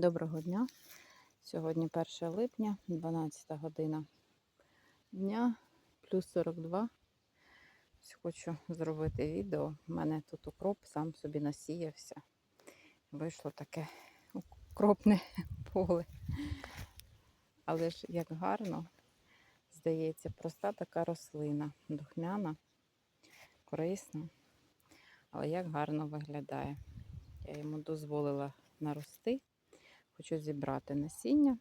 Доброго дня. Сьогодні 1 липня, 12 година дня, плюс 42. Ось Хочу зробити відео. У мене тут укроп сам собі насіявся. Вийшло таке укропне поле. Але ж як гарно, здається, проста така рослина, духмяна, корисна. Але як гарно виглядає. Я йому дозволила нарости. Хочу зібрати насіння.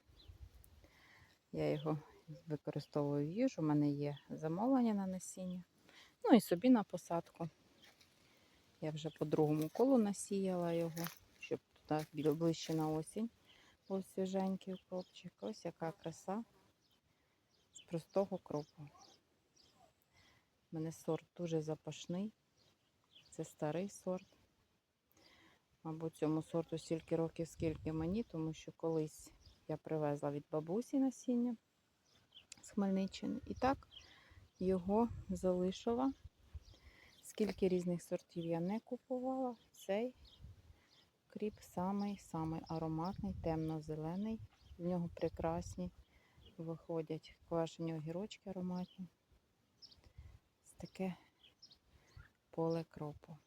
Я його використовую в їжу. У мене є замовлення на насіння. Ну і собі на посадку. Я вже по другому колу насіяла його, щоб туди ближче на осінь був свіженький укропчик. Ось яка краса з простого кропу. У мене сорт дуже запашний. Це старий сорт. Мабуть, цьому сорту стільки років, скільки мені, тому що колись я привезла від бабусі насіння з Хмельниччини. І так його залишила. Скільки різних сортів я не купувала, цей кріп самий-самий ароматний, темно-зелений. В нього прекрасні виходять квашені огірочки ароматні. Ось таке поле кропу.